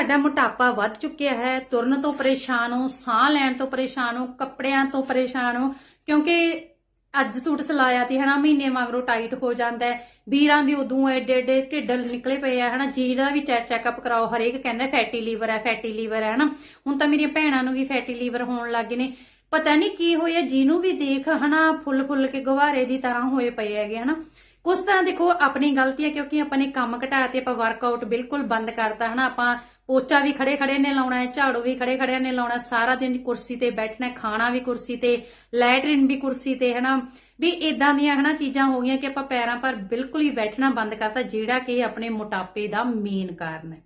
ਤੁਹਾਡਾ ਮੋਟਾਪਾ ਵੱਧ ਚੁੱਕਿਆ ਹੈ, ਤੁਰਨ ਤੋਂ ਪਰੇਸ਼ਾਨ ਹੋ, ਸਾਹ ਲੈਣ ਤੋਂ ਪਰੇਸ਼ਾਨ ਹੋ, ਕੱਪੜਿਆਂ ਤੋਂ ਪਰੇਸ਼ਾਨ ਹੋ, ਕਿਉਂਕਿ ਅੱਜ ਸੂਟ ਸਿਲਾਇਆ ਤੇ ਹਨਾ ਮਹੀਨੇ ਮਗਰੋਂ ਟਾਈਟ ਹੋ ਜਾਂਦਾ ਹੈ, ਵੀਰਾਂ ਦੀ ਉਦੋਂ ਐਡੇ ਐਡੇ ਢਿੱਡ ਨਿਕਲੇ ਪਏ ਆ ਹਨਾ ਜੀ ਦਾ ਵੀ ਚੈੱਕ ਚੈੱਕਅਪ ਕਰਾਓ, ਹਰੇਕ ਕਹਿੰਦਾ ਫੈਟੀ ਲੀਵਰ ਹੈ ਫੈਟੀ ਲੀਵਰ ਹੈ ਹਨਾ, ਹੁਣ ਤਾਂ ਮੇਰੀਆਂ ਭੈਣਾਂ ਨੂੰ ਵੀ ਫੈਟੀ ਲੀਵਰ ਹੋਣ ਲੱਗੇ ਨੇ, ਪਤਾ ਨਹੀਂ ਕੀ ਹੋਇਆ, ਜਿਹਨੂੰ ਵੀ ਦੇਖ ਹਨਾ ਫੁੱਲ ਫੁੱਲ ਕੇ ਗੁਵਾਰੇ ਦੀ ਤਰ੍ਹਾਂ ਹੋਏ ਪਏ ਹੈਗੇ ਹਨਾ ਕੁਛ ਤਰ੍ਹਾਂ ਦੇਖੋ, ਆਪਣੀ ਗਲਤੀ ਹੈ ਕਿਉਂਕਿ ਆਪਾਂ ਨੇ ਕੰਮ ਘਟਾਇਆ ਤੇ ਆਪਾਂ ਵਰਕਆਊਟ ਬਿਲਕੁਲ ਬੰਦ ਕਰਤਾ, ਹਨਾ? ਆਪਾਂ ਪੋਚਾ ਵੀ ਖੜੇ ਖੜੇ ਨੇ ਲਾਉਣਾ ਹੈ, ਝਾੜੂ ਵੀ ਖੜੇ ਖੜਿਆਂ ਨੇ ਲਾਉਣਾ ਸਾਰਾ ਦਿਨ ਕੁਰਸੀ ਤੇ ਬੈਠਣਾ ਖਾਣਾ ਵੀ ਕੁਰਸੀ ਤੇ, ਲੈਟਰਿਨ ਵੀ ਕੁਰਸੀ ਤੇ, ਹਨਾ? ਵੀ ਇਦਾਂ ਦੀਆਂ, ਹਨਾ, ਚੀਜ਼ਾਂ ਹੋ ਗਈਆਂ ਕਿ ਆਪਾਂ ਪੈਰਾਂ ਪਰ ਬਿਲਕੁਲ ਹੀ ਬੈਠਣਾ ਬੰਦ ਕਰਤਾ, ਜਿਹੜਾ ਕਿ ਆਪਣੇ ਮੋਟਾਪੇ ਦਾ ਮੇਨ ਕਾਰਨ ਹੈ।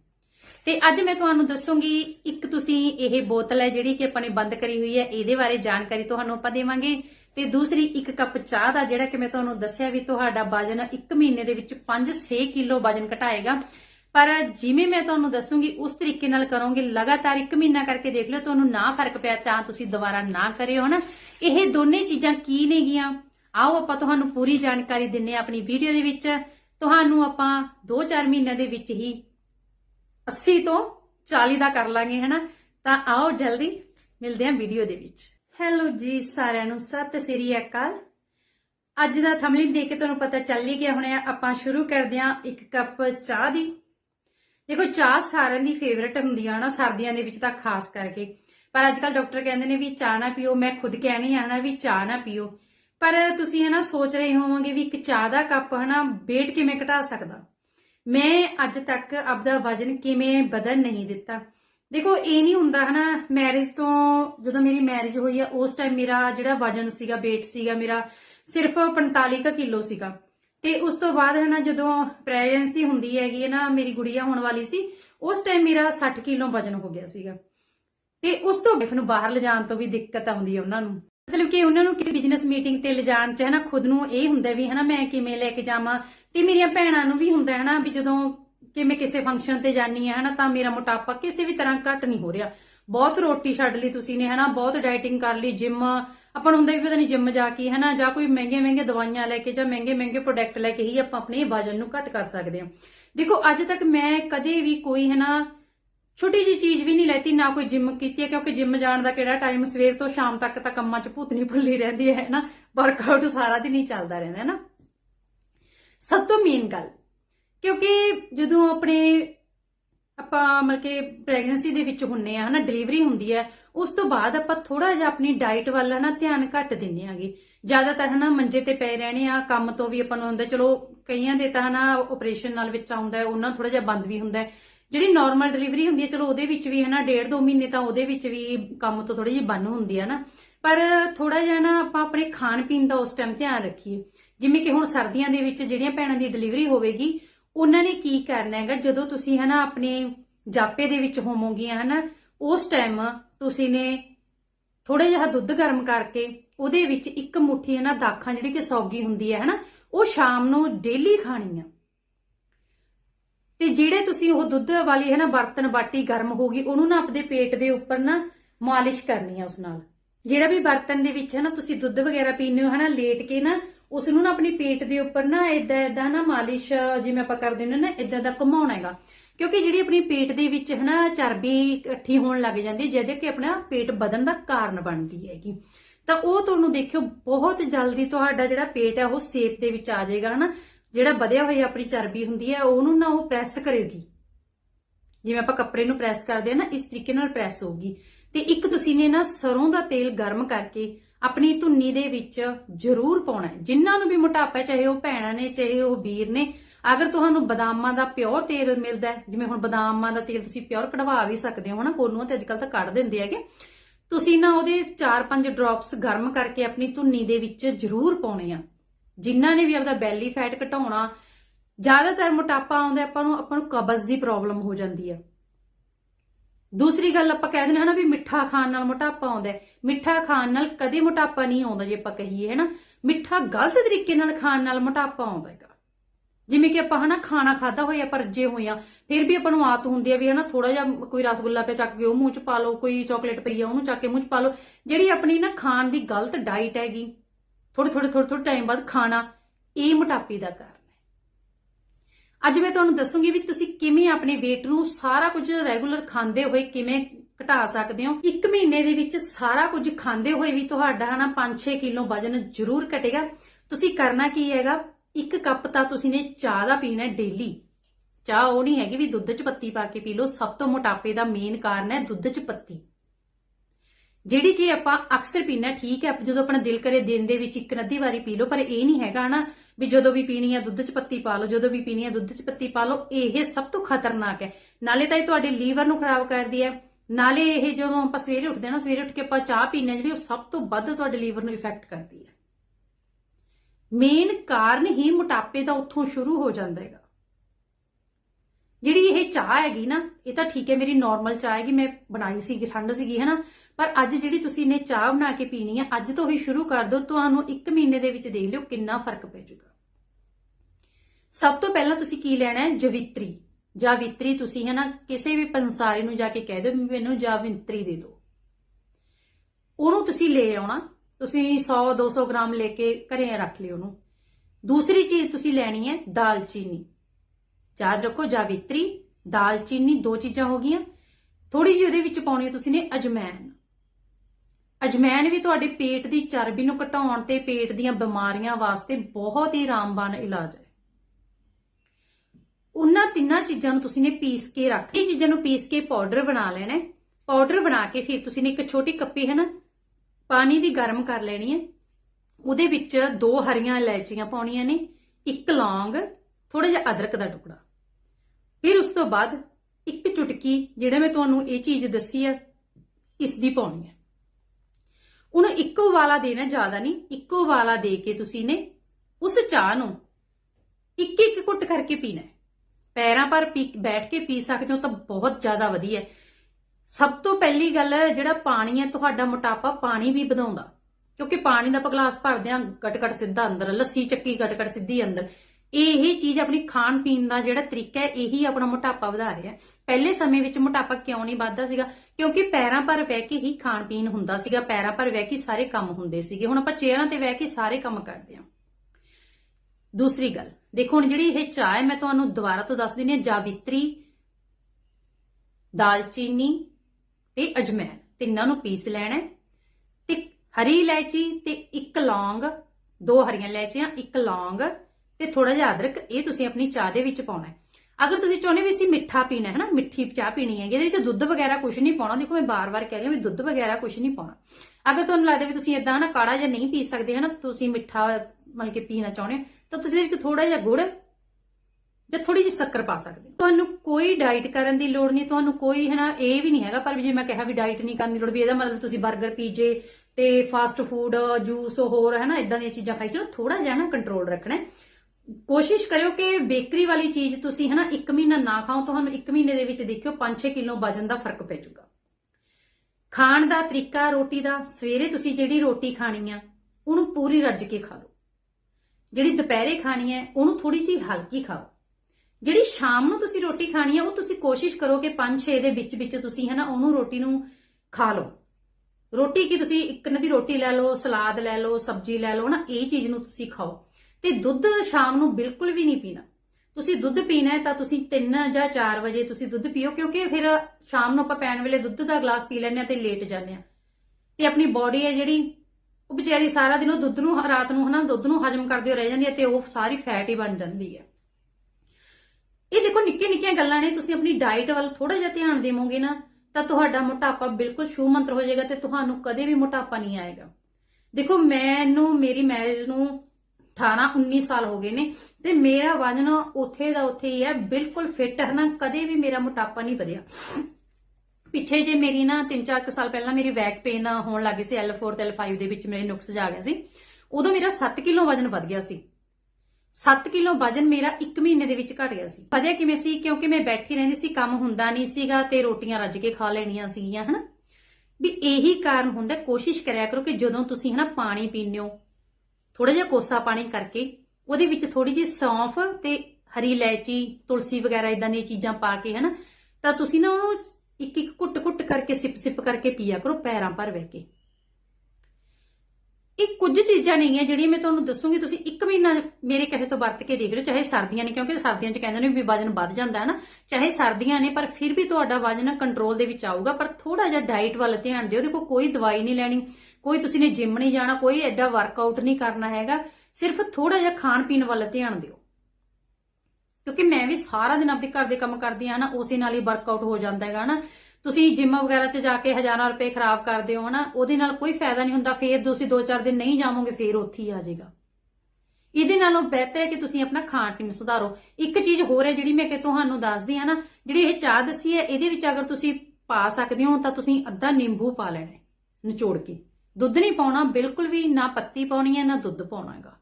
ਤੇ ਅੱਜ ਮੈਂ ਤੁਹਾਨੂੰ ਦੱਸੂੰਗੀ, ਇੱਕ ਤੁਸੀਂ ਇਹ ਬੋਤਲ ਹੈ ਜਿਹੜੀ ਕਿ ਆਪਾਂ ਨੇ ਬੰਦ ਕਰੀ ਹੋਈ ਹੈ, ਇਹਦੇ ਬਾਰੇ ਜਾਣਕਾਰੀ ਤੁਹਾਨੂੰ ਆਪਾਂ ਦੇਵਾਂਗੇ। ਤੇ ਦੂਸਰੀ ਇੱਕ ਕੱਪ ਚਾਹ ਦਾ, ਜਿਹੜਾ ਕਿ ਮੈਂ ਤੁਹਾਨੂੰ ਦੱਸਿਆ ਵੀ ਤੁਹਾਡਾ ਵਜਨ 1 ਮਹੀਨੇ ਦੇ ਵਿੱਚ 5-6 ਕਿਲੋ ਵਜਨ ਘਟਾਏਗਾ। ਪਰ ਜਿਵੇਂ ਮੈਂ ਤੁਹਾਨੂੰ ਦੱਸੂੰਗੀ, ਉਸ ਤਰੀਕੇ ਨਾਲ ਕਰੋਗੇ। ਲਗਾਤਾਰ 1 ਮਹੀਨਾ ਕਰਕੇ ਦੇਖ ਲਿਓ, ਤੁਹਾਨੂੰ ਨਾ ਫ਼ਰਕ ਪਿਆ ਤਾਂ ਤੁਸੀਂ ਦੁਬਾਰਾ ਨਾ ਕਰਿਓ, ਹਨਾ? ਇਹ ਦੋਨੇ ਚੀਜ਼ਾਂ ਕੀ ਨੇਗੀਆਂ? ਆਓ ਆਪਾਂ ਤੁਹਾਨੂੰ ਪੂਰੀ ਜਾਣਕਾਰੀ ਦਿੰਨੇ ਆ ਆਪਣੀ ਵੀਡੀਓ ਦੇ ਵਿੱਚ। ਤੁਹਾਨੂੰ ਆਪਾਂ 2-4 ਮਹੀਨਿਆਂ ਦੇ ਵਿੱਚ ਹੀ 80 ਤੋਂ 40 ਦਾ ਕਰ ਲਾਂਗੇ, ਹਨਾ? ਤਾਂ ਆਓ ਜਲਦੀ ਮਿਲਦੇ ਹਾਂ ਵੀਡੀਓ ਦੇ ਵਿੱਚ। ਹੈਲੋ ਜੀ ਸਾਰਿਆਂ ਨੂੰ, ਸਤਿ ਸ੍ਰੀ ਅਕਾਲ। ਅੱਜ ਦਾ ਥੰਬਨੇਲ ਦੇਖ ਕੇ ਤੁਹਾਨੂੰ ਪਤਾ ਚੱਲ ਹੀ ਗਿਆ ਹੋਣਾ ਆਪਾਂ ਸ਼ੁਰੂ ਕਰਦੇ ਹਾਂ ਇੱਕ ਕੱਪ ਚਾਹ ਦੀ। ਦੇਖੋ, ਚਾਹ ਸਾਰਿਆਂ ਦੀ ਫੇਵਰਟ ਹੁੰਦੀ ਆ ਨਾ ਸਰਦੀਆਂ ਦੇ ਵਿੱਚ ਤਾਂ ਖਾਸ ਕਰਕੇ। ਪਰ ਅੱਜ ਕੱਲ ਡਾਕਟਰ ਕਹਿੰਦੇ ਨੇ ਵੀ ਚਾਹ ਨਾ ਪੀਓ, ਮੈਂ ਖੁਦ ਕਹਿਣੀ ਆ ਨਾ ਵੀ ਚਾਹ ਨਾ ਪੀਓ। ਪਰ ਤੁਸੀਂ ਹਨਾ ਸੋਚ ਰਹੇ ਹੋਵੋਗੇ ਵੀ ਇੱਕ ਚਾਹ ਦਾ ਕੱਪ ਹਨਾ, weight ਕਿਵੇਂ ਘਟਾ ਸਕਦਾ? ਮੈਂ ਅੱਜ ਤੱਕ ਆਪਦਾ ਵਜਨ ਕਿਵੇਂ ਬਦਲ ਨਹੀਂ ਦਿੱਤਾ। ਦੇਖੋ, ਇਹ ਨਹੀਂ ਹੁੰਦਾ ਹਨਾ ਮੈਰਿਜ ਤੋਂ ਜਦੋਂ ਮੇਰੀ ਮੈਰਿਜ ਹੋਈ ਆ, ਉਸ ਟਾਈਮ ਮੇਰਾ ਜਿਹੜਾ ਵਜਨ ਸੀਗਾ, weight ਸੀਗਾ, ਮੇਰਾ ਸਿਰਫ 45 ਕੁ ਕਿਲੋ ਸੀਗਾ। ਤੇ ਉਸ ਤੋਂ ਬਾਅਦ ਹਨਾ, ਜਦੋਂ ਪ੍ਰੈਗਨੈਂਸੀ ਹੁੰਦੀ ਹੈਗੀ ਹੈ ਨਾ, ਮੇਰੀ ਗੁੜੀਆ ਹੋਣ ਵਾਲੀ ਸੀ, ਉਸ ਟਾਈਮ ਮੇਰਾ 60 ਕਿਲੋ ਵਜਨ ਹੋ ਗਿਆ ਸੀਗਾ। ਤੇ ਉਸ ਤੋਂ ਵਾਈਫ ਨੂੰ ਬਾਹਰ ਲਿਜਾਣ ਤੋਂ ਵੀ ਦਿੱਕਤ ਆਉਂਦੀ ਹੈ ਉਹਨਾਂ ਨੂੰ। ਮਤਲਬ ਕਿ ਉਹਨਾਂ ਨੂੰ ਕਿਸੇ ਬਿਜ਼ਨਸ ਮੀਟਿੰਗ ਤੇ ਲਿਜਾਣ ਚ ਹਨਾ, ਖੁਦ ਨੂੰ ਇਹ ਹੁੰਦਾ ਵੀ ਹਨਾ, ਮੈਂ ਕਿਵੇਂ ਲੈ ਕੇ ਜਾਵਾਂ, ਤੇ ਮੇਰੀਆਂ ਭੈਣਾਂ ਨੂੰ ਵੀ ਹੁੰਦਾ ਹਨਾ, ਵੀ ਜਦੋਂ ਕਿ ਮੈਂ ਕਿਸੇ ਫੰਕਸ਼ਨ ਤੇ ਜਾਨੀ ਆ ਹਨਾ, ਤਾਂ ਮੇਰਾ ਮੋਟਾਪਾ ਕਿਸੇ ਵੀ ਤਰ੍ਹਾਂ ਘਟ ਨਹੀਂ ਹੋ ਰਿਹਾ। ਬਹੁਤ ਰੋਟੀ ਛੱਡ ਲਈ ਤੁਸੀਂ ਨੇ, ਹਨਾ, ਬਹੁਤ ਡਾਈਟਿੰਗ ਕਰ ਲਈ ਜਿਮ ਆਪਾਂ ਨੂੰ ਹੁੰਦਾ ਵੀ ਪਤਾ ਨਹੀਂ ਜਿਮ ਜਾ ਕੇ, ਹਨਾ, ਜਾਂ ਕੋਈ ਮਹਿੰਗੇ ਮਹਿੰਗੇ ਦਵਾਈਆਂ ਲੈ ਕੇ ਜਾਂ ਮਹਿੰਗੇ ਮਹਿੰਗੇ ਪ੍ਰੋਡਕਟ ਲੈ ਕੇ ਹੀ ਆਪਾਂ ਆਪਣੇ ਵਜਨ ਨੂੰ ਘਟ ਕਰ ਸਕਦੇ ਹਾਂ। ਦੇਖੋ, ਅੱਜ ਤੱਕ ਮੈਂ ਕਦੇ ਵੀ ਕੋਈ, ਹਨਾ, ਛੋਟੀ ਜੀ ਚੀਜ਼ ਵੀ ਨਹੀਂ ਲੈਤੀ, ਨਾ ਕੋਈ ਜਿਮ ਕੀਤੀ ਹੈ, ਕਿਉਂਕਿ ਜਿਮ ਜਾਣ ਦਾ ਕਿਹੜਾ ਟਾਈਮ ਸਵੇਰ ਤੋਂ ਸ਼ਾਮ ਤੱਕ ਤਾਂ ਕੰਮਾਂ 'ਚ ਭੂਤਨੀ ਭੁੱਲੀ ਰਹਿੰਦੀ ਹੈ ਨਾ ਵਰਕਆਊਟ ਸਾਰਾ ਦਿਨ ਹੀ ਚੱਲਦਾ ਰਹਿੰਦਾ ਹੈ ਨਾ। ਸਭ ਤੋਂ ਮੇਨ ਗੱਲ ਕਿਉਂਕਿ ਜਦੋਂ ਆਪਣੇ ਆਪਾਂ ਮਤਲਬ ਕਿ ਪ੍ਰੈਗਨੈਂਸੀ ਦੇ ਵਿੱਚ ਹੁੰਨੇ ਆ, ਹਨਾ ਡਿਲੀਵਰੀ ਹੁੰਦੀ ਹੈ, ਉਸ ਤੋਂ ਬਾਅਦ ਆਪਾਂ ਥੋੜਾ ਜਿਹਾ ਆਪਣੀ ਡਾਈਟ ਵੱਲ, ਹਨਾ, ਧਿਆਨ ਘੱਟ ਦਿੰਨੇ ਆਗੇ ਜ਼ਿਆਦਾਤਰ, ਹਨਾ, ਮੰਜੇ ਤੇ ਪਏ ਰਹਿਣੇ ਆ, ਕੰਮ ਤੋਂ ਵੀ ਆਪਾਂ ਨੂੰ ਹੁੰਦਾ ਚਲੋ, ਕਈਆਂ ਦੇ ਤਾਂ, ਹਨਾ ਆਪਰੇਸ਼ਨ ਨਾਲ ਵਿੱਚ ਆਉਂਦਾ ਹੈ, ਉਹਨਾਂ ਥੋੜਾ ਜਿਹਾ ਬੰਦ ਵੀ ਹੁੰਦਾ ਹੈ। ਜਿਹੜੀ ਨਾਰਮਲ ਡਿਲੀਵਰੀ ਹੁੰਦੀ ਹੈ, ਚਲੋ, ਉਹਦੇ ਵਿੱਚ ਵੀ, ਹਨਾ, ਡੇਢ ਦੋ ਮਹੀਨੇ ਤਾਂ ਉਹਦੇ ਵਿੱਚ ਵੀ ਕੰਮ ਤੋਂ ਥੋੜੀ ਜਿਹੀ ਬੰਨ ਹੁੰਦੀ ਹੈ ਨਾ ਪਰ ਥੋੜਾ ਜਿਹਾ ਨਾ ਆਪਾਂ ਆਪਣੇ ਖਾਣ ਪੀਣ ਦਾ ਉਸ ਟਾਈਮ ਧਿਆਨ ਰੱਖੀਏ। ਜਿਵੇਂ ਕਿ ਹੁਣ ਸਰਦੀਆਂ ਦੇ ਵਿੱਚ ਜਿਹੜੀਆਂ ਭੈਣਾਂ ਦੀ ਡਿਲੀਵਰੀ ਹੋਵੇਗੀ ਉਹਨਾਂ ਨੇ ਕੀ ਕਰਨਾ ਹੈਗਾ? ਜਦੋਂ ਤੁਸੀਂ ਹਨਾ ਆਪਣੇ ਜਾਪੇ ਦੇ ਵਿੱਚ ਹੋਵੋਗੀਆਂ ਹਨਾ, ਉਸ ਟਾਈਮ ਤੁਸੀਂ ਨੇ ਥੋੜਾ ਜਿਹਾ ਦੁੱਧ ਗਰਮ ਕਰਕੇ ਉਹਦੇ ਵਿੱਚ ਇੱਕ ਮੁਠੀ ਹਨਾ ਦਾਖਾਂ ਜਿਹੜੀ ਕਿ ਸੌਗੀ ਹੁੰਦੀ ਹੈ ਹਨਾ, ਉਹ ਸ਼ਾਮ ਨੂੰ ਡੇਲੀ ਖਾਣੀ ਆ। ਤੇ ਜਿਹੜੇ ਤੁਸੀਂ ਉਹ ਦੁੱਧ ਵਾਲੀ ਹੈ ਨਾ ਬਰਤਨ ਬਾਟੀ ਗਰਮ ਹੋ ਗਈ, ਉਹਨੂੰ ਨਾ ਆਪਣੇ ਪੇਟ ਦੇ ਉੱਪਰ ਨਾ ਮਾਲਿਸ਼ ਕਰਨੀ ਆ ਉਸ ਨਾਲ। ਜਿਹੜਾ ਵੀ ਬਰਤਨ ਦੇ ਵਿੱਚ ਹੈ ਨਾ ਤੁਸੀਂ ਦੁੱਧ ਵਗੈਰਾ ਪੀਂਦੇ ਹੋ ਹਨਾ, ਲੇਟ ਕੇ ਨਾ ਉਸ ਨੂੰ ਨਾ ਆਪਣੀ ਪੇਟ ਦੇ ਉੱਪਰ ਨਾ ਇਦਾਂ ਇਦਾਂ ਨਾ ਮਾਲਿਸ਼ ਜਿਵੇਂ ਆਪਾਂ ਕਰਦੇ ਹੁੰਦੇ ਨਾ ਇਦਾਂ ਦਾ ਘੁਮਾਉਣਾ ਹੈਗਾ। ਕਿਉਂਕਿ ਜਿਹੜੀ ਆਪਣੀ ਪੇਟ ਦੇ ਵਿੱਚ ਹਨਾ ਚਰਬੀ ਇਕੱਠੀ ਹੋਣ ਲੱਗ ਜਾਂਦੀ, ਜਿਹਦੇ ਕਿ ਆਪਣਾ ਪੇਟ ਵਧਣ ਦਾ ਕਾਰਨ ਬਣਦੀ ਹੈਗੀ। ਤਾਂ ਉਹ ਤੁਹਾਨੂੰ ਦੇਖਿਓ, ਬਹੁਤ ਜਲਦੀ ਤੁਹਾਡਾ ਜਿਹੜਾ ਪੇਟ ਹੈ ਉਹ ਸ਼ੇਪ ਦੇ ਵਿੱਚ ਆ ਜਾਏਗਾ ਹਨਾ। ਜਿਹੜਾ ਵਧਿਆ ਹੋਇਆ ਆਪਣੀ ਚਰਬੀ ਹੁੰਦੀ ਹੈ ਉਹਨੂੰ ਨਾ ਉਹ ਪ੍ਰੈਸ ਕਰੇਗੀ। ਜਿਵੇਂ ਆਪਾਂ ਕੱਪੜੇ ਨੂੰ ਪ੍ਰੈਸ ਕਰਦੇ ਆ ਨਾ, ਇਸ ਤਰੀਕੇ ਨਾਲ ਪ੍ਰੈਸ ਹੋਊਗੀ। ਤੇ ਇੱਕ ਤੁਸੀਂ ਨੇ ਨਾ ਸਰੋਂ ਦਾ ਤੇਲ ਗਰਮ ਕਰਕੇ ਆਪਣੀ ਧੁੰਨੀ ਦੇ ਵਿੱਚ ਜ਼ਰੂਰ ਪਾਉਣਾ ਹੈ। ਜਿਨ੍ਹਾਂ ਨੂੰ ਵੀ ਮੋਟਾਪਾ ਚਾਹੇ ਉਹ ਭੈਣਾਂ ਨੇ, ਚਾਹੇ ਉਹ ਵੀਰ ਨੇ, ਅਗਰ ਤੁਹਾਨੂੰ ਬਦਾਮਾਂ ਦਾ ਪਿਓਰ ਤੇਲ ਮਿਲਦਾ ਹੈ, ਜਿਵੇਂ ਹੁਣ ਬਦਾਮਾਂ ਦਾ ਤੇਲ ਤੁਸੀਂ ਪਿਓਰ ਕਢਵਾ ਵੀ ਸਕਦੇ ਹੋ, ਹਨਾ, ਕੋਲੂਆਂ ਤੇ ਅੱਜਕੱਲ ਤਾਂ ਕੱਢ ਦਿੰਦੇ ਹੈਗੇ। ਤੁਸੀਂ ਨਾ ਉਹਦੇ 4-5 ਡ੍ਰੌਪਸ ਗਰਮ ਕਰਕੇ ਆਪਣੀ ਧੁੰਨੀ ਦੇ ਵਿੱਚ ਜ਼ਰੂਰ ਪਾਉਣੇ ਆ। ਜਿਨ੍ਹਾਂ ਨੇ ਵੀ ਆਪਦਾ ਬੈਲੀ ਫੈਟ ਘਟਾਉਣਾ, ਜ਼ਿਆਦਾਤਰ ਮੋਟਾਪਾ ਆਉਂਦਾ ਆਪਾਂ ਨੂੰ ਆਪਾਂ ਨੂੰ ਕਬਜ਼ ਦੀ ਪ੍ਰੋਬਲਮ ਹੋ ਜਾਂਦੀ ਆ। ਦੂਸਰੀ ਗੱਲ ਆਪਾਂ ਕਹਿ ਦਿੰਦੇ ਹਾਂ ਨਾ ਵੀ ਮਿੱਠਾ ਖਾਣ ਨਾਲ ਮੋਟਾਪਾ ਆਉਂਦਾ ਮਿੱਠਾ ਖਾਣ ਨਾਲ ਕਦੇ ਮੋਟਾਪਾ ਨਹੀਂ ਆਉਂਦਾ ਜੇ ਆਪਾਂ ਕਹੀਏ ਹੈ ਨਾ ਮਿੱਠਾ ਗਲਤ ਤਰੀਕੇ ਨਾਲ ਖਾਣ ਨਾਲ ਮੋਟਾਪਾ ਆਉਂਦਾ ਹੈਗਾ। ਜਿਵੇਂ ਕਿ ਆਪਾਂ ਹਨਾ ਖਾਣਾ ਖਾਦਾ ਹੋਇਆ ਪਰ ਰੱਜੇ ਹੋਏ ਆ, ਫਿਰ ਵੀ ਆਪਾਂ ਨੂੰ ਆਤ ਹੁੰਦੀ ਆ ਵੀ ਹਨਾ ਥੋੜਾ ਜਿਹਾ ਕੋਈ ਰਸਗੁੱਲਾ ਪਿਆ ਚੱਕ ਕੇ ਉਹ ਮੂੰਹ ਚ ਪਾ ਲਓ, ਕੋਈ ਚਾਕਲੇਟ ਪਈ ਆ ਉਹਨੂੰ ਚੱਕ ਕੇ ਮੂੰਹ ਚ ਪਾ ਲਓ। ਜਿਹੜੀ ਆਪਣੀ ਨਾ ਖਾਣ ਦੀ ਗਲਤ ਡਾਈਟ ਹੈਗੀ ਥੋੜੇ ਥੋੜੇ ਥੋੜੇ ਥੋੜੇ ਟਾਈਮ ਬਾਅਦ ਖਾਣਾ, ਇਹ ਮੋਟਾਪੇ ਦਾ ਕਾਰਨ ਅੱਜ ਮੈਂ ਤੁਹਾਨੂੰ ਦੱਸੂੰਗੀ ਵੀ ਤੁਸੀਂ ਕਿਵੇਂ ਆਪਣੇ weight ਨੂੰ ਸਾਰਾ ਕੁਝ ਰੈਗੂਲਰ ਖਾਂਦੇ ਹੋਏ ਕਿਵੇਂ ਘਟਾ ਸਕਦੇ ਹੋ। ਇੱਕ ਮਹੀਨੇ ਦੇ ਵਿੱਚ ਸਾਰਾ ਕੁਝ ਖਾਂਦੇ ਹੋਏ ਵੀ ਤੁਹਾਡਾ ਹਨਾ 5-6 ਕਿਲੋ ਵਜਨ ਜ਼ਰੂਰ ਘਟੇਗਾ। ਤੁਸੀਂ ਕਰਨਾ ਕੀ ਹੈਗਾ, ਇੱਕ ਕੱਪ ਤਾਂ ਤੁਸੀਂ ਨੇ ਚਾਹ ਦਾ ਪੀਣਾ ਡੇਲੀ ਚਾਹ ਉਹ ਨਹੀਂ ਹੈਗੀ ਵੀ ਦੁੱਧ 'ਚ ਪੱਤੀ ਪਾ ਕੇ ਪੀ ਲਓ, ਸਭ ਤੋਂ ਮੋਟਾਪੇ ਦਾ ਮੇਨ ਕਾਰਨ ਹੈ ਦੁੱਧ 'ਚ ਪੱਤੀ। ਜਿਹੜੀ ਕਿ ਆਪਾਂ ਅਕਸਰ ਪੀਣਾ ਠੀਕ ਹੈ, ਜਦੋਂ ਆਪਣਾ ਦਿਲ ਕਰੇ ਦਿਨ ਦੇ ਵਿੱਚ ਇੱਕ ਅੱਧੀ ਵਾਰੀ ਪੀ ਲਓ, ਪਰ ਇਹ ਨਹੀਂ ਹੈਗਾ ਨਾ ਵੀ ਜਦੋਂ ਵੀ ਪੀਣੀ ਹੈ ਦੁੱਧ 'ਚ ਪੱਤੀ ਪਾ ਲਓ, ਜਦੋਂ ਵੀ ਪੀਣੀ ਹੈ ਦੁੱਧ 'ਚ ਪੱਤੀ ਪਾ ਲਓ, ਇਹ ਸਭ ਤੋਂ ਖਤਰਨਾਕ ਹੈ। ਨਾਲੇ ਤਾਂ ਇਹ ਤੁਹਾਡੇ ਲੀਵਰ ਨੂੰ ਖਰਾਬ ਕਰਦੀ ਹੈ। ਨਾਲੇ ਇਹ ਜਦੋਂ ਆਪਾਂ ਸਵੇਰੇ ਉੱਠਦੇ ਹਾਂ ਨਾ, ਸਵੇਰੇ ਉੱਠ ਕੇ ਆਪਾਂ ਚਾਹ ਪੀਂਦੇ ਹਾਂ, ਜਿਹੜੀ ਉਹ ਸਭ ਤੋਂ ਵੱਧ ਤੁਹਾਡੇ ਲੀਵਰ ਨੂੰ ਇਫੈਕਟ ਕਰਦੀ ਹੈ। ਮੇਨ ਕਾਰਨ ਹੀ ਮੋਟਾਪੇ ਦਾ ਉੱਥੋਂ ਸ਼ੁਰੂ ਹੋ ਜਾਂਦਾ ਹੈਗਾ। ਜਿਹੜੀ ਇਹ ਚਾਹ ਹੈਗੀ ਨਾ, ਇਹ ਤਾਂ ਠੀਕ ਹੈ, ਮੇਰੀ ਨਾਰਮਲ ਚਾਹ ਹੈਗੀ, ਮੈਂ ਬਣਾਈ ਸੀਗੀ, ਠੰਡ ਸੀਗੀ, ਹੈ ਨਾ? ਪਰ ਅੱਜ ਜਿਹੜੀ ਤੁਸੀਂ ਨੇ ਚਾਹ ਬਣਾ ਕੇ ਪੀਣੀ ਹੈ ਅੱਜ ਤੋਂ ਹੀ ਸ਼ੁਰੂ ਕਰ ਦਿਓ, ਤੁਹਾਨੂੰ 1 ਮਹੀਨੇ ਦੇ ਵਿੱਚ ਦੇਖ ਲਿਓ ਕਿੰਨਾ ਫ਼ਰਕ ਪੈ ਜਾਊਗਾ। ਸਭ ਤੋਂ ਪਹਿਲਾਂ ਤੁਸੀਂ ਕੀ ਲੈਣਾ ਹੈ? ਜਵਿਤਰੀ। ਜਾਵਿਤਰੀ ਤੁਸੀਂ ਹੈ ਨਾ, ਕਿਸੇ ਵੀ ਪੰਸਾਰੀ ਨੂੰ ਜਾ ਕੇ ਕਹਿ ਦਿਓ ਮੈਨੂੰ ਜਾਵਿਤਰੀ ਦੇ ਦਿਓ। ਉਹਨੂੰ ਤੁਸੀਂ ਲੈ ਆਉਣਾ, ਤੁਸੀਂ 100 200 ਗ੍ਰਾਮ ਲੈ ਕੇ ਘਰੇ ਰੱਖ ਲਿਓ ਉਹਨੂੰ। ਦੂਸਰੀ ਚੀਜ਼ ਤੁਸੀਂ ਲੈਣੀ ਹੈ, ਦਾਲਚੀਨੀ। ਯਾਦ ਰੱਖੋ, ਜਾਵਿਤਰੀ, ਦਾਲਚੀਨੀ ਦੋ ਚੀਜ਼ਾਂ ਹੋ ਗਈਆਂ। ਥੋੜੀ ਜਿਹੀ ਉਹਦੇ ਵਿੱਚ ਪਾਉਣੀ ਹੈ ਤੁਸੀਂ ਨੇ ਅਜਮੈਨ। ਅਜਮੈਨ ਵੀ ਤੁਹਾਡੇ ਪੇਟ ਦੀ ਚਰਬੀ ਨੂੰ ਘਟਾਉਣ ਤੇ ਪੇਟ ਦੀਆਂ ਬਿਮਾਰੀਆਂ ਵਾਸਤੇ ਬਹੁਤ ਹੀ ਰਾਮਬਾਨ ਇਲਾਜ ਹੈ। ਉਹਨਾਂ ਤਿੰਨਾਂ ਚੀਜ਼ਾਂ ਨੂੰ ਤੁਸੀਂ ਨੇ ਪੀਸ ਕੇ ਰੱਖ ਇਹ ਚੀਜ਼ਾਂ ਨੂੰ ਪੀਸ ਕੇ ਪਾਊਡਰ ਬਣਾ ਲੈਣਾ ਪਾਊਡਰ ਬਣਾ ਕੇ ਫਿਰ ਤੁਸੀਂ ਨੇ ਇੱਕ ਛੋਟੀ ਕੱਪੀ ਹੈ ਨਾ, ਪਾਣੀ ਦੀ ਗਰਮ ਕਰ ਲੈਣੀ ਹੈ। ਉਹਦੇ ਵਿੱਚ ਦੋ ਹਰੀਆਂ ਇਲਾਇਚੀਆਂ ਪਾਉਣੀਆਂ ਨੇ, ਇੱਕ ਲੌਂਗ ਥੋੜਾ ਜਿਹਾ ਅਦਰਕ ਦਾ ਟੁਕੜਾ। ਫਿਰ ਉਸ ਤੋਂ ਬਾਅਦ ਇੱਕ ਚੁਟਕੀ, ਜਿਹੜਾ ਮੈਂ ਤੁਹਾਨੂੰ ਇਹ ਚੀਜ਼ ਦੱਸੀ ਹੈ, ਇਸ ਦੀ ਪਾਉਣੀ ਹੈ। ਉਹਨੂੰ ਇੱਕੋ ਵਾਲਾ ਦੇਣਾ ਜ਼ਿਆਦਾ ਨਹੀਂ, ਇੱਕੋ ਵਾਲਾ ਦੇ ਕੇ ਤੁਸੀਂ ਨੇ ਉਸ ਚਾਹ ਨੂੰ ਇੱਕ ਇੱਕ ਘੁੱਟ ਕਰਕੇ ਪੀਣਾ ਪੈਰਾਂ ਪਰ ਪੀ ਬੈਠ ਕੇ ਪੀ ਸਕਦੇ ਹੋ ਤਾਂ ਬਹੁਤ ਜ਼ਿਆਦਾ ਵਧੀਆ ਹੈ। ਸਭ ਤੋਂ ਪਹਿਲੀ ਗੱਲ ਹੈ, ਜਿਹੜਾ ਪਾਣੀ ਹੈ, ਤੁਹਾਡਾ ਮੋਟਾਪਾ ਪਾਣੀ ਵੀ ਵਧਾਉਂਦਾ। ਕਿਉਂਕਿ ਪਾਣੀ ਦਾ ਆਪਾਂ ਗਲਾਸ ਭਰਦੇ ਆ ਗਟਗਟ ਸਿੱਧਾ ਅੰਦਰ, ਲੱਸੀ ਚੱਕੀ ਗਟਗਟ ਸਿੱਧੀ ਅੰਦਰ। ਇਹ ਚੀਜ਼ ਆਪਣੀ ਖਾਣ ਪੀਣ ਦਾ ਜਿਹੜਾ ਤਰੀਕਾ ਹੈ, ਇਹੀ ਆਪਣਾ ਮੋਟਾਪਾ ਵਧਾ ਰਿਹਾ ਹੈ। ਪਹਿਲੇ ਸਮੇਂ ਵਿੱਚ ਮੋਟਾਪਾ ਕਿਉਂ ਨਹੀਂ ਵੱਧਦਾ ਸੀਗਾ? ਕਿਉਂਕਿ ਪੈਰਾਂ ਪਰ ਬਹਿ ਕੇ ਹੀ ਖਾਣ ਪੀਣ ਹੁੰਦਾ ਸੀਗਾ। ਪੈਰਾਂ ਪਰ ਬਹਿ ਕੇ ਸਾਰੇ ਕੰਮ ਹੁੰਦੇ ਸੀਗੇ। ਹੁਣ ਆਪਾਂ ਚੇਅਰਾਂ ਤੇ ਬਹਿ ਕੇ ਸਾਰੇ ਕੰਮ ਕਰਦੇ ਹਾਂ। ਦੂਸਰੀ ਗੱਲ, ਦੇਖੋ ਹੁਣ ਜਿਹੜੀ ਇਹ ਚਾਹ ਹੈ, ਮੈਂ ਤੁਹਾਨੂੰ ਦੁਬਾਰਾ ਤੋਂ ਦੱਸ ਦਿੰਦੀ ਹਾਂ। ਜਾਵਿਤਰੀ, ਦਾਲਚੀਨੀ ਤੇ ਅਜਮੈਨ। ਤਿੰਨਾਂ ਨੂੰ ਪੀਸ ਲੈਣਾ ਹੈ। ਤੇ ਹਰੀ ਇਲਾਇਚੀ ਤੇ ਇੱਕ ਲੌਂਗ, ਦੋ ਹਰੀਆਂ ਇਲਾਇਚੀਆਂ, ਇੱਕ ਲੌਂਗ ਤੇ ਥੋੜਾ ਜਿਹਾ ਅਦਰਕ ਇਹ ਤੁਸੀਂ ਆਪਣੀ ਚਾਹ ਦੇ ਵਿੱਚ ਪਾਉਣਾ ਹੈ। ਅਗਰ ਤੁਸੀਂ ਚਾਹੁੰਦੇ ਵੀ ਅਸੀਂ ਮਿੱਠਾ ਪੀਣਾ ਹੈ ਨਾ, ਮਿੱਠੀ ਚਾਹ ਪੀਣੀ ਹੈ ਇਹਦੇ ਵਿੱਚ ਦੁੱਧ ਵਗੈਰਾ ਕੁਝ ਨਹੀਂ ਪਾਉਣਾ, ਦੇਖੋ ਮੈਂ ਬਾਰ-ਬਾਰ ਕਹਿ ਰਹੀ ਹਾਂ ਵੀ ਦੁੱਧ ਵਗੈਰਾ ਕੁਝ ਨਹੀਂ ਪਾਉਣਾ। ਅਗਰ ਤੁਹਾਨੂੰ ਲੱਗਦਾ ਵੀ ਤੁਸੀਂ ਇਦਾਂ ਨਾ ਕਾੜਾ ਜਾਂ ਨਹੀਂ ਪੀ ਸਕਦੇ ਹਨਾ, ਤੁਸੀਂ ਮਿੱਠਾ ਮਤਲਬ ਕਿ ਪੀਣਾ ਚਾਹੁੰਦੇ ਹੋ, ਤਾਂ ਤੁਸੀਂ ਇਹਦੇ ਵਿੱਚ ਥੋੜਾ ਜਿਹਾ ਗੁੜ ਜਾਂ ਥੋੜੀ ਜਿਹੀ ਸ਼ੱਕਰ ਪਾ ਸਕਦੇ ਤੁਹਾਨੂੰ ਕੋਈ ਡਾਈਟ ਕਰਨ ਦੀ ਲੋੜ ਨਹੀਂ, ਤੁਹਾਨੂੰ ਕੋਈ ਹੈ ਨਾ ਇਹ ਵੀ ਨਹੀਂ ਹੈਗਾ, ਪਰ ਜੇ ਮੈਂ ਕਿਹਾ ਵੀ ਡਾਈਟ ਨਹੀਂ ਕਰਨ ਦੀ ਲੋੜ ਵੀ, ਇਹਦਾ ਮਤਲਬ ਤੁਸੀਂ 버ਗਰ ਪੀਜੇ ਤੇ ਫਾਸਟ ਫੂਡ, ਜੂਸ, ਹੋਰ ਹੈ ਨਾ ਇਦਾਂ ਦੀਆਂ ਚੀਜ਼ਾਂ ਖਾਈ ਚਲੋ ਥੋੜਾ ਜਿਹਾ ਨਾ ਕੰਟਰੋਲ ਰੱਖਣਾ ਕੋਸ਼ਿਸ਼ ਕਰਿਓ ਕਿ ਬੇਕਰੀ ਵਾਲੀ ਚੀਜ਼ ਤੁਸੀਂ ਹੈ ਨਾ 1 ਮਹੀਨਾ ਨਾ ਖਾਓ, ਤੁਹਾਨੂੰ 1 ਮਹੀਨੇ ਦੇ ਵਿੱਚ ਦੇਖਿਓ 5-6 ਕਿਲੋ ਵਜਨ ਦਾ ਫ਼ਰਕ ਪੈ ਜਾਊਗਾ। ਖਾਣ ਦਾ ਤਰੀਕਾ, ਰੋਟੀ ਦਾ, ਸਵੇਰੇ ਤੁਸੀਂ ਜਿਹੜੀ ਰੋਟੀ ਖਾਣੀ ਆ, ਉਹਨੂੰ ਪੂਰੀ ਰੱਜ ਕੇ ਖਾ ਲਓ। ਜਿਹੜੀ ਦੁਪਹਿਰੇ ਖਾਣੀ ਹੈ, ਉਹਨੂੰ ਥੋੜੀ ਜਿਹੀ ਹਲਕੀ ਖਾਓ। ਜਿਹੜੀ ਸ਼ਾਮ ਨੂੰ ਤੁਸੀਂ ਰੋਟੀ ਖਾਣੀ ਹੈ ਉਹ ਤੁਸੀਂ ਕੋਸ਼ਿਸ਼ ਕਰੋ ਕਿ 5-6 ਦੇ ਵਿੱਚ ਵਿੱਚ ਤੁਸੀਂ ਹੈ ਨਾ ਉਹਨੂੰ ਰੋਟੀ ਨੂੰ ਖਾ ਲਓ। ਰੋਟੀ ਕੀ ਤੁਸੀਂ ਇੱਕ ਨਦੀ ਰੋਟੀ ਲੈ ਲਓ, ਸਲਾਦ ਲੈ ਲਓ, ਸਬਜ਼ੀ ਲੈ ਲਓ ਨਾ ਇਹ ਚੀਜ਼ ਨੂੰ ਤੁਸੀਂ ਖਾਓ। ਤੇ ਦੁੱਧ ਸ਼ਾਮ ਨੂੰ ਬਿਲਕੁਲ ਵੀ ਨਹੀਂ ਪੀਣਾ। ਤੁਸੀਂ ਦੁੱਧ ਪੀਣਾ ਹੈ ਤਾਂ ਤੁਸੀਂ 3 ਜਾਂ 4 ਵਜੇ ਤੁਸੀਂ ਦੁੱਧ ਪੀਓ, ਕਿਉਂਕਿ ਫਿਰ ਸ਼ਾਮ ਨੂੰ ਆਪਾਂ ਪੈਣ ਵੇਲੇ ਦੁੱਧ ਦਾ ਗਲਾਸ ਪੀ ਲੈਂਦੇ ਆ ਤੇ ਲੇਟ ਜਾਂਦੇ ਆ ਤੇ ਆਪਣੀ ਬਾਡੀ ਹੈ ਜਿਹੜੀ, ਉਹ ਵਿਚਾਰੀ ਸਾਰਾ ਦਿਨ ਉਹ ਦੁੱਧ ਨੂੰ, ਰਾਤ ਨੂੰ ਹਨਾ, ਦੁੱਧ ਨੂੰ ਹਜਮ ਕਰਦੇ ਹੋ ਰਹਿ ਜਾਂਦੀ ਹੈ ਤੇ ਉਹ ਸਾਰੀ ਫੈਟ ਹੀ ਬਣ ਜਾਂਦੀ ਹੈ। ਇਹ ਦੇਖੋ ਨਿੱਕੀਆਂ ਨਿੱਕੀਆਂ ਗੱਲਾਂ ਨੇ, ਤੁਸੀਂ ਆਪਣੀ ਡਾਈਟ ਵੱਲ ਥੋੜਾ ਜਿਹਾ ਧਿਆਨ ਦੇਵੋਗੇ ਨਾ, ਤਾਂ ਤੁਹਾਡਾ ਮੋਟਾਪਾ ਬਿਲਕੁਲ ਛੂ ਮੰਤਰ ਹੋ ਜਾਏਗਾ ਤੇ ਤੁਹਾਨੂੰ ਕਦੇ ਵੀ ਮੋਟਾਪਾ ਨਹੀਂ ਆਏਗਾ। ਦੇਖੋ ਮੈਨੂੰ, ਮੇਰੀ ਮੈਰਿਜ ਨੂੰ 18 19 ਸਾਲ ਹੋ ਗਏ ਨੇ। ਤੇ ਮੇਰਾ ਵਜਨ ਉੱਥੇ ਦਾ ਉੱਥੇ ਹੀ ਹੈ, ਬਿਲਕੁਲ ਫਿੱਟ ਹੈ ਨਾ, ਕਦੇ ਵੀ ਮੇਰਾ ਮੋਟਾਪਾ ਨਹੀਂ ਵਧਿਆ। ਪਿੱਛੇ ਜੇ ਮੇਰੀ ਨਾ 3-4 ਸਾਲ ਪਹਿਲਾਂ ਮੇਰੀ ਬੈਕ ਪੇਨ ਹੋਣ ਲੱਗੀ ਸੀ L4 ਤੇ L5 ਦੇ ਵਿੱਚ ਮੇਰੇ ਨੁਕਸ ਜਾ ਗਿਆ ਸੀ, ਉਦੋਂ ਮੇਰਾ 7 ਕਿਲੋ ਵਜਨ ਵੱਧ ਗਿਆ ਸੀ। 7 ਕਿਲੋ ਵਜਨ ਮੇਰਾ 1 ਮਹੀਨੇ ਦੇ ਵਿੱਚ ਘਟ ਗਿਆ ਸੀ। ਵਧਿਆ ਕਿਵੇਂ ਸੀ? ਕਿਉਂਕਿ ਮੈਂ ਬੈਠੀ ਰਹਿੰਦੀ ਸੀ, ਕੰਮ ਹੁੰਦਾ ਨਹੀਂ ਸੀਗਾ ਤੇ ਰੋਟੀਆਂ ਰੱਜ ਕੇ ਖਾ ਲੈਣੀਆਂ ਸੀਗੀਆਂ, ਹਨਾ? ਵੀ ਇਹੀ ਕਾਰਨ ਹੁੰਦਾ, ਕੋਸ਼ਿਸ਼ ਕਰਿਆ ਕਰੋ ਕਿ ਜਦੋਂ ਤੁਸੀਂ, ਹਨਾ, ਪਾਣੀ ਪੀਂਦੇ ਹੋ ਥੋੜਾ ਜਿਹਾ ਕੋਸਾ ਪਾਣੀ ਕਰਕੇ ਉਹਦੇ ਵਿੱਚ ਥੋੜੀ ਜਿਹੀ ਸੌਂਫ ਤੇ ਹਰੀ ਇਲਾਇਚੀ, ਤੁਲਸੀ ਵਗੈਰਾ ਇਦਾਂ ਦੀਆਂ ਚੀਜ਼ਾਂ ਪਾ ਕੇ, ਹਨਾ? ਤਾਂ ਤੁਸੀਂ ਨਾ ਉਹਨੂੰ ਇੱਕ ਇੱਕ ਘੁੱਟ ਘੁੱਟ ਕਰਕੇ ਸਿਪ ਸਿਪ ਕਰਕੇ ਪੀਆ ਕਰੋ ਪੈਰਾਂ ਭਰ ਬਹਿ ਕੇ। ਇਹ ਕੁਝ ਚੀਜ਼ਾਂ ਨਹੀਂ ਹੈ ਜਿਹੜੀਆਂ ਮੈਂ ਤੁਹਾਨੂੰ ਦੱਸੂਗੀ। ਤੁਸੀਂ ਇੱਕ ਮਹੀਨਾ ਮੇਰੇ ਕਹੇ ਤੋਂ ਵਰਤ ਕੇ ਦੇਖ ਲਓ, ਚਾਹੇ ਸਰਦੀਆਂ ਨੇ, ਕਿਉਂਕਿ ਸਰਦੀਆਂ 'ਚ ਕਹਿੰਦੇ ਨੇ ਵੀ ਵਜਨ ਵੱਧ ਜਾਂਦਾ ਹੈ ਨਾ ਚਾਹੇ ਸਰਦੀਆਂ ਨੇ, ਪਰ ਫਿਰ ਵੀ ਤੁਹਾਡਾ ਵਜਨ ਕੰਟਰੋਲ ਦੇ ਵਿੱਚ ਆਊਗਾ। ਪਰ ਥੋੜਾ ਜਿਹਾ ਡਾਈਟ ਵੱਲ ਧਿਆਨ ਦਿਓ। ਦੇਖੋ, ਕੋਈ ਦਵਾਈ ਨਹੀਂ ਲੈਣੀ। ਕੋਈ ਤੁਸੀਂ ਨੇ ਜਿਮ ਨਹੀਂ ਜਾਣਾ, ਕੋਈ ਐਡਾ ਵਰਕਆਊਟ ਨਹੀਂ ਕਰਨਾ ਹੈਗਾ, ਸਿਰਫ ਥੋੜਾ ਜਿਹਾ ਖਾਣ ਪੀਣ ਵੱਲ ਧਿਆਨ ਦਿਓ। ਕਿਉਂਕਿ ਮੈਂ ਵੀ ਸਾਰਾ ਦਿਨ ਆਪਦੇ ਘਰ ਦੇ ਕੰਮ ਕਰਦੀ ਆ ਨਾ, ਉਸੇ ਨਾਲ ਹੀ ਵਰਕਆਊਟ ਹੋ ਜਾਂਦਾ ਹੈਗਾ ਨਾ। ਤੁਸੀਂ ਜਿਮ ਵਗੈਰਾ 'ਚ ਜਾ ਕੇ ਹਜ਼ਾਰਾਂ ਰੁਪਏ ਖਰਾਬ ਕਰਦੇ ਹੋ ਨਾ, ਉਹਦੇ ਨਾਲ ਕੋਈ ਫਾਇਦਾ ਨਹੀਂ ਹੁੰਦਾ, ਫੇਰ ਤੁਸੀਂ 2-4 ਦਿਨ ਨਹੀਂ ਜਾਵੋਗੇ, ਫੇਰ ਉੱਥੇ ਹੀ ਆ ਜਾਏਗਾ। ਇਹਦੇ ਨਾਲੋਂ ਬਿਹਤਰ ਹੈ ਕਿ ਤੁਸੀਂ ਆਪਣਾ ਖਾਣ ਪੀਣ ਸੁਧਾਰੋ। ਇੱਕ ਚੀਜ਼ ਹੋਰ ਹੈ ਜਿਹੜੀ ਮੈਂ ਕਿ ਤੁਹਾਨੂੰ ਦੱਸਦੀ ਹਾਂ ਨਾ, ਜਿਹੜੀ ਇਹ ਚਾਹ ਦੱਸੀ ਹੈ, ਇਹਦੇ ਵਿੱਚ ਅਗਰ ਤੁਸੀਂ ਪਾ ਸਕਦੇ ਹੋ, ਤਾਂ ਤੁਸੀਂ ਅੱਧਾ ਨਿੰਬੂ ਪਾ ਲੈਣਾ ਨਿਚੋੜ ਕੇ। ਦੁੱਧ ਨਹੀਂ ਪਾਉਣਾ, ਬਿਲਕੁਲ ਵੀ ਨਾ ਪੱਤੀ ਪਾਉਣੀ ਹੈ, ਨਾ ਦੁੱਧ ਪਾਉਣਾ ਹੈਗਾ।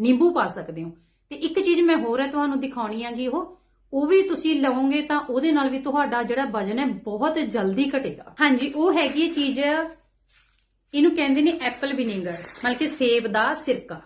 ਨਿੰਬੂ ਪਾ ਸਕਦੇ ਹੋ। ਤੇ ਇੱਕ ਚੀਜ਼ ਮੈਂ ਹੋਰ ਹੈ ਤੁਹਾਨੂੰ ਦਿਖਾਉਣੀ ਹੈਗੀ ਉਹ। ਉਹ ਵੀ ਤੁਸੀਂ ਲਵੋਗੇ ਤਾਂ ਉਹਦੇ ਨਾਲ ਵੀ ਤੁਹਾਡਾ ਜਿਹੜਾ ਵਜਨ ਹੈ ਬਹੁਤ ਜਲਦੀ ਘਟੇਗਾ। ਹਾਂਜੀ, ਉਹ ਹੈਗੀ ਹੈ ਚੀਜ਼, ਇਹਨੂੰ ਕਹਿੰਦੇ ਨੇ ਐਪਲ ਵਿਨੇਗਰ ਮਤਲਬ ਕਿ ਸੇਬ ਦਾ ਸਿਰਕਾ।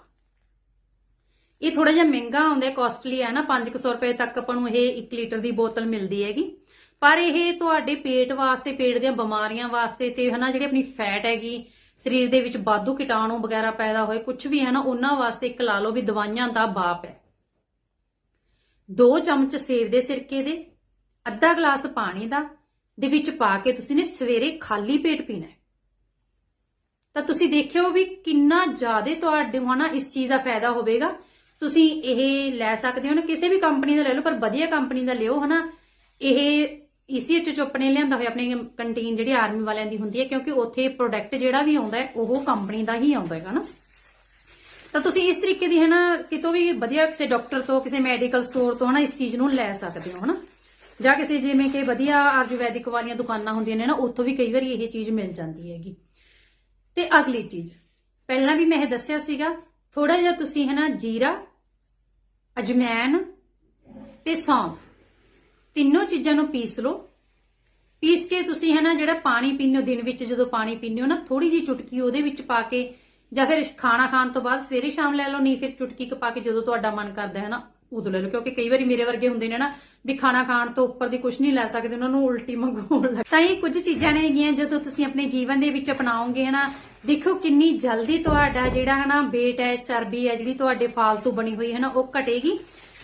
ਇਹ ਥੋੜਾ ਜਿਹਾ ਮਹਿੰਗਾ ਆਉਂਦਾ ਹੈ ਕਾਸਟਲੀ ਹੈ ਨਾ 500 ਰੁਪਏ ਤੱਕ ਆਪਾਂ ਨੂੰ ਇਹ 1 ਲੀਟਰ ਦੀ ਬੋਤਲ ਮਿਲਦੀ ਹੈਗੀ। ਪਰ ਇਹ ਤੁਹਾਡੇ ਪੇਟ ਵਾਸਤੇ, ਪੇਟ ਦੀਆਂ ਬਿਮਾਰੀਆਂ ਵਾਸਤੇ ਤੇ ਹਨਾ, ਜਿਹੜੀ ਆਪਣੀ ਫੈਟ ਹੈਗੀ ਸਰੀਰ ਦੇ ਵਿੱਚ ਬਾਧੂ ਕੀਟਾਣੂ ਵਗੈਰਾ ਪੈਦਾ ਹੋਏ ਕੁਝ ਵੀ ਹੈ ਨਾ, ਉਹਨਾਂ ਵਾਸਤੇ ਇੱਕ ਲਾ ਲਓ ਵੀ ਦਵਾਈਆਂ ਦਾ ਬਾਪ ਹੈ। ਦੋ ਚਮਚ ਸੇਬ ਦੇ ਸਿਰਕੇ ਦੇ, ਅੱਧਾ ਗਲਾਸ ਪਾਣੀ ਦਾ, ਦੇ ਵਿੱਚ ਪਾ ਕੇ ਤੁਸੀਂ ਨੇ ਸਵੇਰੇ ਖਾਲੀ ਪੇਟ ਪੀਣਾ ਤਾਂ ਤੁਸੀਂ ਦੇਖਿਓ ਵੀ ਕਿੰਨਾ ਜ਼ਿਆਦਾ ਤੁਹਾਡੇ ਹਨਾ ਇਸ ਚੀਜ਼ ਦਾ ਫਾਇਦਾ ਹੋਵੇਗਾ। ਤੁਸੀਂ ਇਹ ਲੈ ਸਕਦੇ ਹੋ ਨਾ, ਕਿਸੇ ਵੀ ਕੰਪਨੀ ਦਾ ਲੈ ਲਓ, ਪਰ ਵਧੀਆ ਕੰਪਨੀ ਦਾ ਲਿਓ, ਹਨਾ। ਇਹ ਈਸੀਐਚ ਚੋਂ ਆਪਣੇ ਲਿਆਂਦਾ ਹੋਇਆ, ਆਪਣੀ ਕੰਟੀਨ ਜਿਹੜੀ ਆਰਮੀ ਵਾਲਿਆਂ ਦੀ ਹੁੰਦੀ ਹੈ, ਕਿਉਂਕਿ ਉੱਥੇ ਪ੍ਰੋਡਕਟ ਜਿਹੜਾ ਵੀ ਆਉਂਦਾ ਹੈ, ਉਹ ਕੰਪਨੀ ਦਾ ਹੀ ਆਉਂਦਾ ਹੈਗਾ ਨਾ। ਤਾਂ ਤੁਸੀਂ ਇਸ ਤਰੀਕੇ ਦੀ ਹੈ ਨਾ, ਕਿਤੋਂ ਵੀ ਵਧੀਆ ਕਿਸੇ ਡਾਕਟਰ ਤੋਂ, ਕਿਸੇ ਮੈਡੀਕਲ ਸਟੋਰ ਤੋਂ ਹਨਾ, ਇਸ ਚੀਜ਼ ਨੂੰ ਲੈ ਸਕਦੇ ਹੋ ਹਨਾ। ਜਾਂ ਕਿਸੇ ਜਿਵੇਂ ਕਿ ਵਧੀਆ ਆਯੁਰਵੈਦਿਕ ਵਾਲੀਆਂ ਦੁਕਾਨਾਂ ਹੁੰਦੀਆਂ ਨੇ ਨਾ, ਉੱਥੋਂ ਵੀ ਕਈ ਵਾਰੀ ਇਹ ਚੀਜ਼ ਮਿਲ ਜਾਂਦੀ ਹੈਗੀ। ਤੇ ਅਗਲੀ ਚੀਜ਼, ਪਹਿਲਾਂ ਵੀ ਮੈਂ ਇਹ ਦੱਸਿਆ ਸੀਗਾ ਥੋੜਾ ਜਿਹਾ ਤੁਸੀਂ ਹੈ ਨਾ ਜੀਰਾ, ਅਜਮੈਨ ਤੇ ਸੌਂਫ। ਤਿੰਨੋਂ ਚੀਜ਼ਾਂ ਨੂੰ ਪੀਸ ਲਓ। ਪੀਸ ਕੇ ਤੁਸੀਂ ਹੈ ਨਾ ਜਿਹੜਾ ਪਾਣੀ ਪੀਂਦੇ ਹੋ, ਦਿਨ ਵਿੱਚ ਜਦੋਂ ਪਾਣੀ ਪੀਂਦੇ ਹੋ ਨਾ ਥੋੜੀ ਜਿਹੀ ਚੁਟਕੀ ਉਹਦੇ ਵਿੱਚ ਪਾ ਕੇ ਜਾਂ ਫਿਰ ਖਾਣਾ ਖਾਣ ਤੋਂ ਬਾਅਦ ਸਵੇਰੇ ਸ਼ਾਮ ਲੈ ਲਓ, ਨਹੀਂ ਫਿਰ ਚੁਟਕੀ ਕ ਪਾ ਕੇ ਜਦੋਂ ਤੁਹਾਡਾ ਮਨ ਕਰਦਾ ਹੈ ਨਾ, ਉਦੋਂ ਲੈ ਲਓ। ਕਿਉਂਕਿ ਕਈ ਵਾਰੀ ਮੇਰੇ ਵਰਗੇ ਹੁੰਦੇ ਨੇ ਨਾ ਵੀ ਖਾਣਾ ਖਾਣ ਤੋਂ ਉੱਪਰ ਦੀ ਕੁਝ ਨਹੀਂ ਲੈ ਸਕਦੇ, ਉਹਨਾਂ ਨੂੰ ਉਲਟੀ ਮੰਗਵਾਉਣ ਲੱਗ ਤਾਂ ਇਹ ਕੁਝ ਚੀਜ਼ਾਂ ਨੇ ਹੈਗੀਆਂ, ਜਦੋਂ ਤੁਸੀਂ ਆਪਣੇ ਜੀਵਨ ਦੇ ਵਿੱਚ ਅਪਣਾਓਗੇ ਹਨਾ ਦੇਖੋ ਕਿੰਨੀ ਜਲਦੀ ਤੁਹਾਡਾ ਜਿਹੜਾ ਹਨਾ weight ਹੈ, ਚਰਬੀ ਹੈ, ਜਿਹੜੀ ਤੁਹਾਡੇ ਫਾਲਤੂ ਬਣੀ ਹੋਈ ਹੈ ਨਾ, ਉਹ ਘਟੇਗੀ।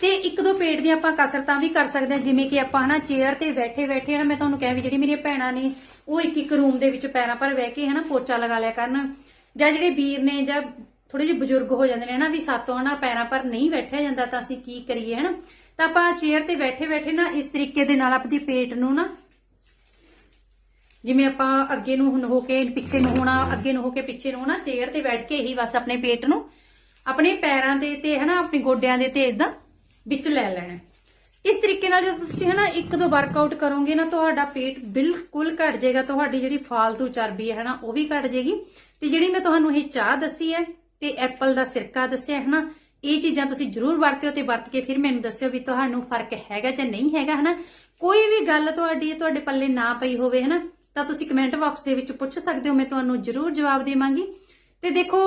ਤੇ ਇੱਕ ਦੋ ਪੇਟ ਦੀਆਂ ਆਪਾਂ ਕਸਰਤਾਂ ਵੀ ਕਰ ਸਕਦੇ ਹਾਂ, ਜਿਵੇਂ ਕਿ ਆਪਾਂ ਹਨਾ ਚੇਅਰ ਤੇ ਬੈਠੇ ਬੈਠੇ ਹਨਾ, ਮੈਂ ਤੁਹਾਨੂੰ ਕਹਿ ਵੀ ਜਿਹੜੀ ਮੇਰੀਆਂ ਭੈਣਾਂ ਨੇ, ਉਹ ਇੱਕ ਇੱਕ ਰੂਮ ਦੇ ਵਿੱਚ ਪੈਰਾਂ ਪਰ ਬਹਿ ਕੇ ਹਨਾ ਪੋਚਾ ਲਗਾ ਲਿਆ ਕਰਨ, ਜਾਂ ਜਿਹੜੇ ਵੀਰ ਨੇ ਜਾਂ ਥੋੜੇ ਜਿਹੇ ਬਜ਼ੁਰਗ ਹੋ ਜਾਂਦੇ ਨੇ ਹਨਾ, ਵੀ ਸਾਤੋਂ ਹਨਾ ਪੈਰਾਂ ਪਰ ਨਹੀਂ ਬੈਠਿਆ ਜਾਂਦਾ ਤਾਂ ਅਸੀਂ ਕੀ ਕਰੀਏ ਹਨਾ? ਤਾਂ ਆਪਾਂ ਚੇਅਰ ਤੇ ਬੈਠੇ ਬੈਠੇ ਨਾ ਇਸ ਤਰੀਕੇ ਦੇ ਨਾਲ ਆਪਣੀ ਪੇਟ ਨੂੰ ਨਾ ਜਿਵੇਂ ਆਪਾਂ ਅੱਗੇ ਨੂੰ ਹੋ ਕੇ ਪਿੱਛੇ ਨੂੰ ਹੋਣਾ, ਅੱਗੇ ਨੂੰ ਹੋ ਕੇ ਪਿੱਛੇ ਨੂੰ ਹੋਣਾ ਚੇਅਰ ਤੇ ਬੈਠ ਕੇ ਹੀ ਬਸ ਆਪਣੇ ਪੇਟ ਨੂੰ ਆਪਣੇ ਪੈਰਾਂ ਦੇ ਤੇ ਹਨਾ, ਆਪਣੇ ਗੋਡਿਆਂ ਦੇ ਤੇ ਇਦਾਂ ਵਿੱਚ ਲੈ ਲੈਣਾ ਇਸ ਤਰੀਕੇ ਨਾਲ ਜਦੋਂ ਤੁਸੀਂ ਹਨਾ ਇੱਕ ਦੋ ਵਰਕਆਊਟ ਕਰੋਗੇ ਨਾ, ਤੁਹਾਡਾ ਪੇਟ ਬਿਲਕੁਲ ਘਟ ਜਾਏਗਾ, ਤੁਹਾਡੀ ਜਿਹੜੀ ਫਾਲਤੂ ਚਰਬੀ ਹੈ ਹਨਾ, ਉਹ ਵੀ ਘਟ ਜਾਏਗੀ। ਤੇ ਜਿਹੜੀ ਮੈਂ ਤੁਹਾਨੂੰ ਇਹ ਚਾਹ ਦੱਸੀ ਹੈ, ਤੇ ਐਪਲ ਦਾ ਸਿਰਕਾ ਦੱਸਿਆ ਹੈ ਨਾ ਇਹ ਚੀਜ਼ਾਂ ਤੁਸੀਂ ਜ਼ਰੂਰ ਵਰਤਿਓ ਤੇ ਵਰਤ ਕੇ ਫਿਰ ਮੈਨੂੰ ਦੱਸਿਓ ਵੀ ਤੁਹਾਨੂੰ ਫ਼ਰਕ ਹੈਗਾ ਜਾਂ ਨਹੀਂ ਹੈਗਾ ਹਨਾ। ਕੋਈ ਵੀ ਗੱਲ ਤੁਹਾਡੀ, ਤੁਹਾਡੇ ਪੱਲੇ ਨਾ ਪਈ ਹੋਵੇ ਹਨਾ, ਤਾਂ ਤੁਸੀਂ ਕਮੈਂਟ ਬਾਕਸ ਦੇ ਵਿੱਚ ਪੁੱਛ ਸਕਦੇ ਹੋ, ਮੈਂ ਤੁਹਾਨੂੰ ਜ਼ਰੂਰ ਜਵਾਬ ਦੇਵਾਂਗੀ। ਤੇ ਦੇਖੋ,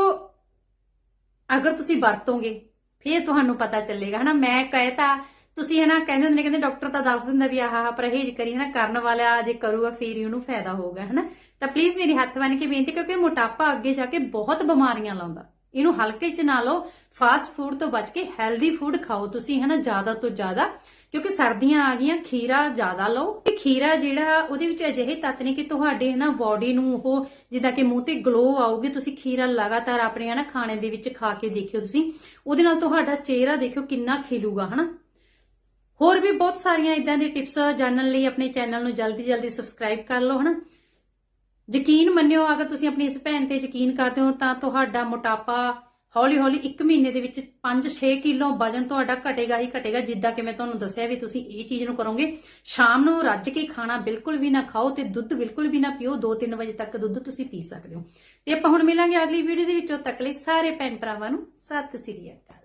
ਅਗਰ ਤੁਸੀਂ ਵਰਤੋਗੇ ਫਿਰ ਤੁਹਾਨੂੰ ਪਤਾ ਚੱਲੇਗਾ, ਹਨਾ? ਮੈਂ ਕਹਿਤਾ, ਤੁਸੀਂ ਹਨਾ, ਕਹਿੰਦੇ ਹੁੰਦੇ ਨੇ, ਕਹਿੰਦੇ ਡਾਕਟਰ ਤਾਂ ਦੱਸ ਦਿੰਦਾ ਵੀ ਆਹ ਆਹ ਪਰਹੇਜ਼ ਕਰੀ, ਹਨਾ? ਕਰਨ ਵਾਲਾ ਜੇ ਕਰੂਗਾ, ਫਿਰ ਹੀ ਉਹਨੂੰ ਫਾਇਦਾ ਹੋਊਗਾ, ਹਨਾ? ਤਾਂ ਪਲੀਜ਼ ਮੇਰੀ ਹੱਥ ਬੰਨ ਕੇ ਬੇਨਤੀ ਕਿਉਂਕਿ ਮੋਟਾਪਾ ਅੱਗੇ ਜਾ ਕੇ ਬਹੁਤ ਬਿਮਾਰੀਆਂ ਲਾਉਂਦਾ। ਇਹਨੂੰ ਹਲਕੇ ਚ ਨਾ ਲਓ ਫਾਸਟ ਫੂਡ ਤੋਂ ਬਚ ਕੇ ਹੈਲਦੀ ਫੂਡ ਖਾਓ ਤੁਸੀਂ, ਹਨਾ? ਜ਼ਿਆਦਾ ਤੋਂ ਜ਼ਿਆਦਾ। ਕਿਉਂਕਿ ਸਰਦੀਆਂ ਆ ਗਈਆਂ, ਖੀਰਾ ਜ਼ਿਆਦਾ ਲਓ। ਤੇ ਖੀਰਾ ਜਿਹੜਾ ਉਹਦੇ ਵਿੱਚ ਅਜਿਹੇ ਤੱਤ ਨੇ ਕਿ ਤੁਹਾਡੇ ਹਨਾ ਬਾਡੀ ਨੂੰ ਉਹ ਜਿੱਦਾਂ ਕਿ ਮੂੰਹ ਤੇ ਗਲੋ ਆਊਗੀ, ਤੁਸੀਂ ਖੀਰਾ ਲਗਾਤਾਰ ਆਪਣੇ ਹਨਾ ਖਾਣੇ ਦੇ ਵਿੱਚ ਖਾ ਕੇ ਦੇਖਿਓ ਤੁਸੀਂ। ਉਹਦੇ ਨਾਲ ਤੁਹਾਡਾ ਚਿਹਰਾ ਦੇਖਿਓ ਕਿੰਨਾ ਖਿਲੂਗਾ, ਹਨਾ। ਹੋਰ ਵੀ ਬਹੁਤ ਸਾਰੀਆਂ ਇਦਾਂ ਦੀ ਟਿਪਸ ਜਾਣਨ ਲਈ ਆਪਣੇ ਚੈਨਲ ਨੂੰ ਜਲਦੀ ਜਲਦੀ ਸਬਸਕ੍ਰਾਈਬ ਕਰ ਲਓ, ਹਨਾ। ਯਕੀਨ ਮੰਨਿਓ, ਅਗਰ ਤੁਸੀਂ ਆਪਣੀ ਇਸ ਭੈਣ ਤੇ ਯਕੀਨ ਕਰਦੇ ਹੋ ਤਾਂ ਤੁਹਾਡਾ ਮੋਟਾਪਾ ਹੌਲੀ ਹੌਲੀ 1 ਮਹੀਨੇ ਦੇ ਵਿੱਚ 5-6 ਕਿਲੋ ਵਜਨ ਤੁਹਾਡਾ ਘਟੇਗਾ ਹੀ ਘਟੇਗਾ, ਜਿੱਦਾਂ ਕਿ ਮੈਂ ਤੁਹਾਨੂੰ ਦੱਸਿਆ ਵੀ ਤੁਸੀਂ ਇਹ ਚੀਜ਼ ਨੂੰ ਕਰੋਗੇ। ਸ਼ਾਮ ਨੂੰ ਰੱਜ ਕੇ ਖਾਣਾ ਬਿਲਕੁਲ ਵੀ ਨਾ ਖਾਓ ਤੇ ਦੁੱਧ ਬਿਲਕੁਲ ਵੀ ਨਾ ਪੀਓ। 2-3 ਵਜੇ ਤੱਕ ਦੁੱਧ ਤੁਸੀਂ ਪੀ ਸਕਦੇ ਹੋ। ਤੇ ਆਪਾਂ ਹੁਣ ਮਿਲਾਂਗੇ ਅਗਲੀ ਵੀਡੀਓ ਦੇ ਵਿੱਚ। ਤੱਕ ਲਈ ਸਾਰੇ ਭੈਣ ਭਰਾਵਾਂ ਨੂੰ ਸਤਿ ਸ੍ਰੀ ਅਕਾਲ।